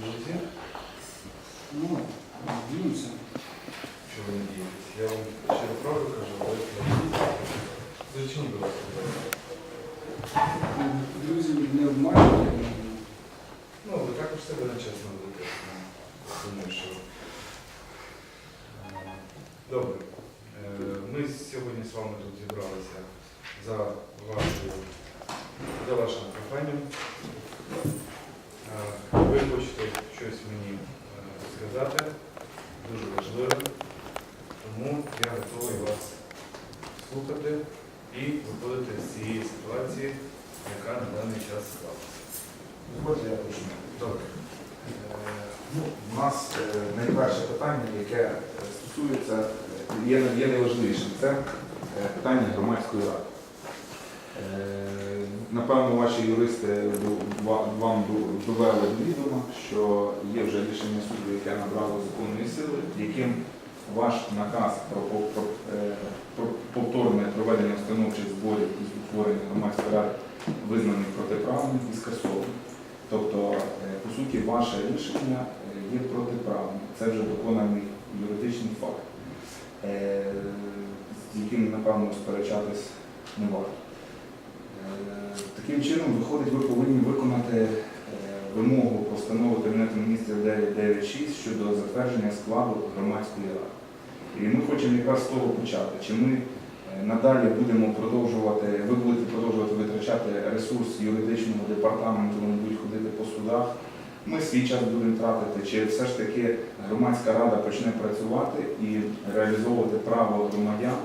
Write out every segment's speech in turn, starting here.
друзі. Ну, надіємося. Що ви надієтесь? Я вам щиро правду кажу, але. Зачем до вас туди? Друзі не обманюють. Ну, ви також себе нечесно ведете. Ну, Думаю, що. е, Добре. Е, Ми сьогодні з вами тут зібралися за вашою, за вашим проханням. Е, Ви хочете щось мені е, сказати, дуже важливе, тому я готовий вас слухати і виходити з цієї ситуації, яка на даний час склалася. Дозвольте, я почну. Добре. Е, Ну, у нас е, найперше питання, яке е, стосується, є, є найважливішим, це питання громадської ради. Напевно, ваші юристи вам довели до відома, що є вже рішення суду, яке набрало законної сили, яким ваш наказ про, про, е, про повторне проведення установчих зборів із утворення громадської ради визнаний протиправним і скасований. Тобто, е, по суті, ваше рішення е, є протиправним. Це вже доконаний юридичний факт, з яким, напевно, сперечатись не варто. Таким чином, виходить, ви повинні виконати вимогу постанови Кабінету міністрів 996 щодо затвердження складу громадської ради. І ми хочемо якраз з того почати. Чи ми е, надалі будемо продовжувати, ви будете продовжувати витрачати ресурс юридичного департаменту, вони будуть ходити по судах. Ми свій час будемо тратити, чи все ж таки громадська рада почне працювати і реалізовувати право громадян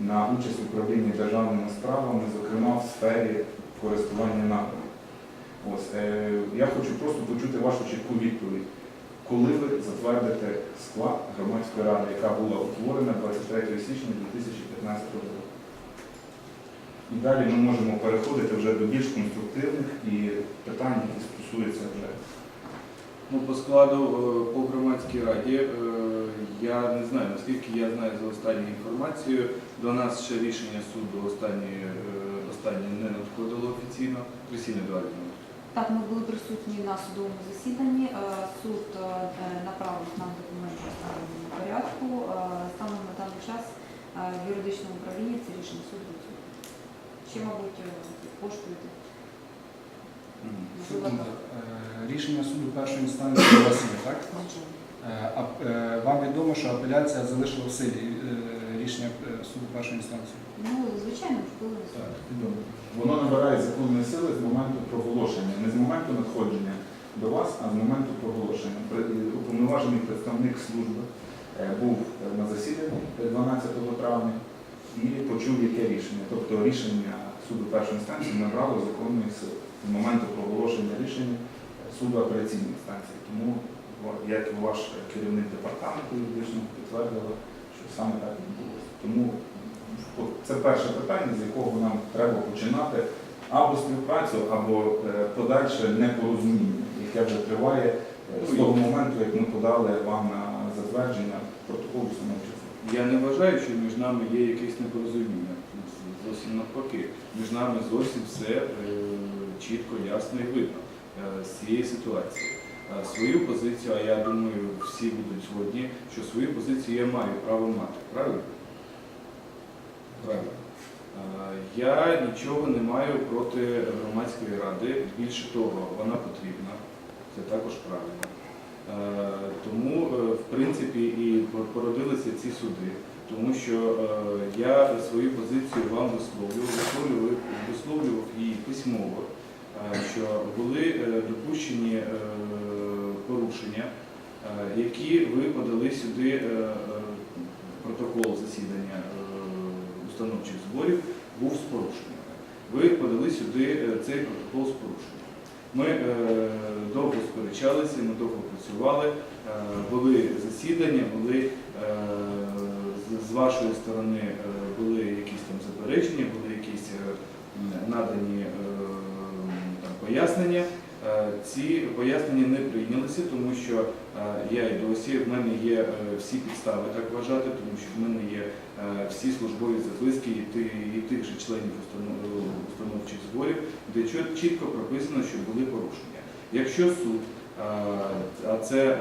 на участь в управлінні державними справами, зокрема в сфері користування надрами. Ось е, я хочу просто почути вашу чітку відповідь. Коли ви затвердите склад громадської ради, яка була утворена 23 січня 2015 року? І далі ми можемо переходити вже до більш конструктивних і питань, які стосуються вже. Ну, по складу е, по громадській раді е, я не знаю, наскільки я знаю за останньою інформацією, до нас ще рішення суду е, останнє не надходило офіційно. Крисіна Едуардівна. Так, ми були присутні на судовому засіданні. Е, Суд е, направив нам документи в порядку. Е, Станом на даний час е, в юридичному управлінні це рішення суду. Ще, мабуть, е, коштуєте. Можливо, Секунду. так. Е, Рішення суду першої інстанції у вас є, так? Е, е, вам відомо, що апеляція залишила в силі е, рішення е, суду першої інстанції? Ну, звичайно, впливає суд. відомо. Воно набирає законної сили з моменту проголошення, моменту надходження до вас, а з моменту проголошення. Уповноважений представник служби е, був е, на засіданні 12 травня і почув яке рішення. Тобто рішення суду першої інстанції набрало законної сили з моменту проголошення рішення е, суду апеляційної інстанції. Тому як ваш керівник департаменту юридичного підтвердила, що саме так відбулося. Тому Це перше питання, з якого нам треба починати або співпрацю, або е, подальше непорозуміння, яке вже триває е, з того моменту, як ми подали вам на затвердження протоколу самовчасу. Я не вважаю, що між нами є якесь непорозуміння. Зовсім навпаки. Між нами зовсім все е, чітко, ясно і видно з цієї ситуації. Свою позицію, а я думаю, всі будуть згодні, що свою позицію я маю право мати. Правильно. Е, Я нічого не маю проти громадської ради. Більше того, вона потрібна. Це також правильно. Е, Тому, е, в принципі, і породилися ці суди, тому що е, я свою позицію вам висловлював, висловлював, її письмово, що були допущені порушення, які ви подали сюди протокол засідання установчих зборів був з порушеннями. Ви подали сюди е, цей протокол з порушенням. Ми е, довго сперечалися, ми довго працювали, е, були засідання, були з- вашої сторони були якісь там заперечення, були якісь надані там, пояснення. Е, Ці пояснення не прийнялися, тому що е, я і досі в мене є е, всі підстави так вважати, тому що в мене є всі службові записки і тих же членів установчих зборів, де чітко прописано, що були порушення. Якщо суд, а це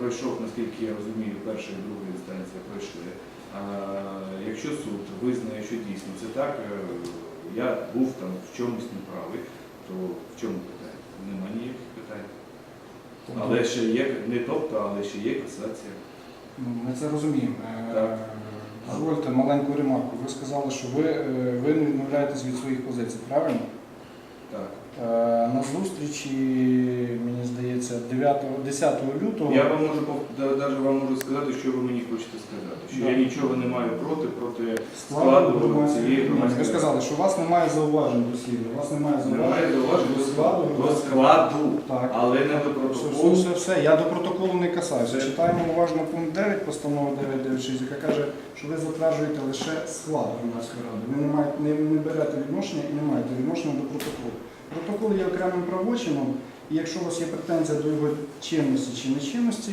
пройшов, наскільки я розумію, перша і друга інстанція пройшли. Якщо суд визнає, що дійсно це так, я був там в чомусь неправий, то в чому? Нема ніяких питань. Але ще є, не тобто, але ще є касація. Ну, Ми це розуміємо. Е, Так. Дозвольте маленьку ремарку. Ви сказали, що ви, е, ви не відмовляєтесь від своїх позицій, правильно? Так. Е, На зустрічі, мені здається, 9, 10 лютого. Я вам можу даже вам можу сказати, що ви мені хочете сказати. Що Да. я нічого не маю проти проти складу цієї громадської Ви сказали, що у вас немає зауважень дослівно. У вас немає зауважень до до складу. складу, до складу, Так. але не до протоколу. все, все, все. Я до протоколу не касаюся. Читаємо уважно пункт 9 постанови 996, яка каже, що ви затверджуєте лише склад громадської ради. Ви не, маєте, не, не берете відношення і не маєте відношення до протоколу. Протокол є окремим правочином, і якщо у вас є претензія до його чинності чи нечинності,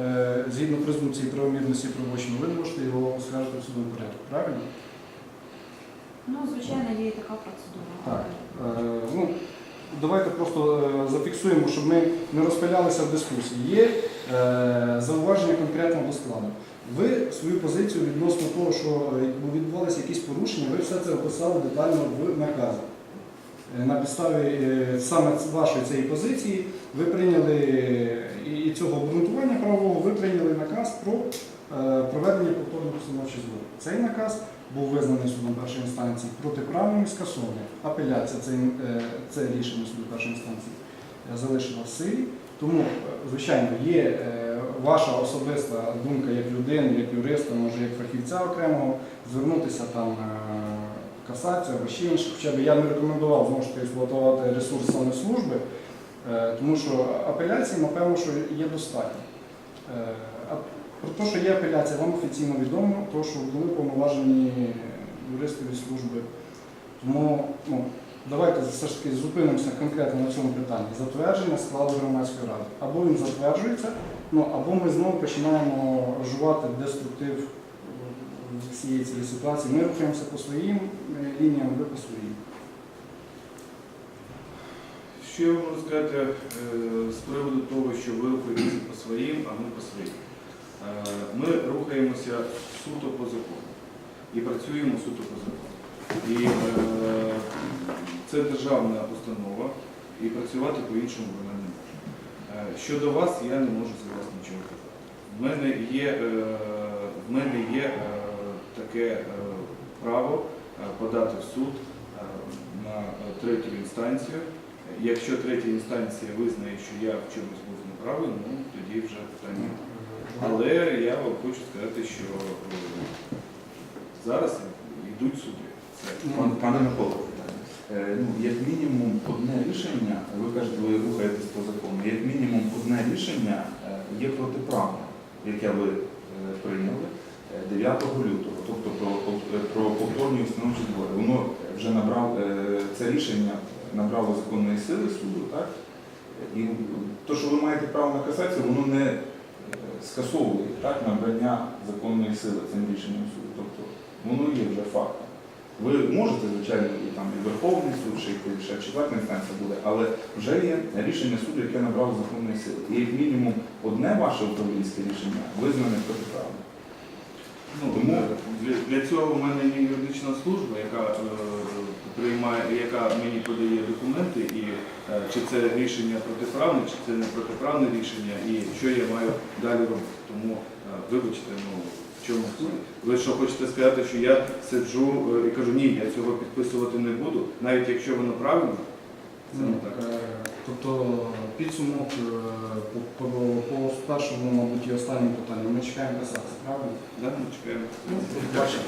е, згідно презумпції правомірності правочину, ви можете його оскаржити в судовому порядку. Правильно? Ну, звичайно, є і така процедура. Так. Е, ну, давайте просто е, зафіксуємо, щоб ми не розпилялися в дискусії. Є е, зауваження конкретно до складу. Ви свою позицію відносно того, що відбувалися якісь порушення, ви все це описали детально в наказі. Е, На підставі е, саме вашої цієї позиції ви прийняли і цього обґрунтування правового, ви прийняли наказ про е, проведення повторних установчих зборів. Цей наказ був визнаний судом першої інстанції протиправним і скасований. Апеляція це, це рішення суду першої інстанції залишила в силі. Тому, звичайно, є ваша особиста думка як людини, як юриста, може як фахівця окремого, звернутися там касацію або ще інше. Хоча б я не рекомендував знову ж таки експлуатувати ресурс саме служби, е, тому що апеляції, напевно, що є достатньо. Е, Про те, що є апеляція, вам офіційно відомо, то що були повноважені юристи від служби. Тому ну, давайте все ж таки зупинимося конкретно на цьому питанні. Затвердження складу громадської ради. Або він затверджується, ну, або ми знову починаємо жувати деструктив е, всієї цієї ситуації. Ми рухаємося по своїм е, лініям, ви по своїм. Що я можу сказати е, з приводу того, що ви рухаєтеся по своїм, а ми по своїм. Е, Ми рухаємося суто по закону і працюємо суто по закону. І це державна установа, і працювати по-іншому вона не може. Щодо вас, я не можу за вас нічого казати. В мене є, в мене є таке е, право е, подати в суд е, на третю інстанцію. Якщо третя інстанція визнає, що я в чомусь був неправий, ну тоді вже питання. Але я вам хочу сказати, що зараз йдуть суди. Це Пан- Пане Микола, ну, як мінімум одне рішення, ви кажете, ви рухаєтесь по закону, як мінімум одне рішення є протиправне, яке ви прийняли 9 лютого, тобто про, повторні установчі збори. Воно вже набрав, е, це рішення набрало законної сили суду, так? І те, що ви маєте право на касацію, воно не е, скасовує так, набрання законної сили цим рішенням суду. Тобто воно є вже фактом. Ви можете, звичайно, і там і Верховний суд, чи і ще четверта інстанція буде, але вже є рішення суду, яке набрало законної сили. І як мінімум одне ваше управлінське рішення визнане протиправним. Ну, Тому- для, для цього в мене є юридична служба, яка е, приймає, яка мені подає документи, і е, чи це рішення протиправне, чи це не протиправне рішення, і що я маю далі робити. Тому е, вибачте, ну в чому суть? ви що хочете сказати, що я сиджу е, і кажу, ні, я цього підписувати не буду, навіть якщо воно правильно, це не так. Е, Тобто підсумок е, по, по, по першому, мабуть, і останньому питанню. Ми чекаємо касатися, правильно? Да, ми чекаємо. Ну, бачимо.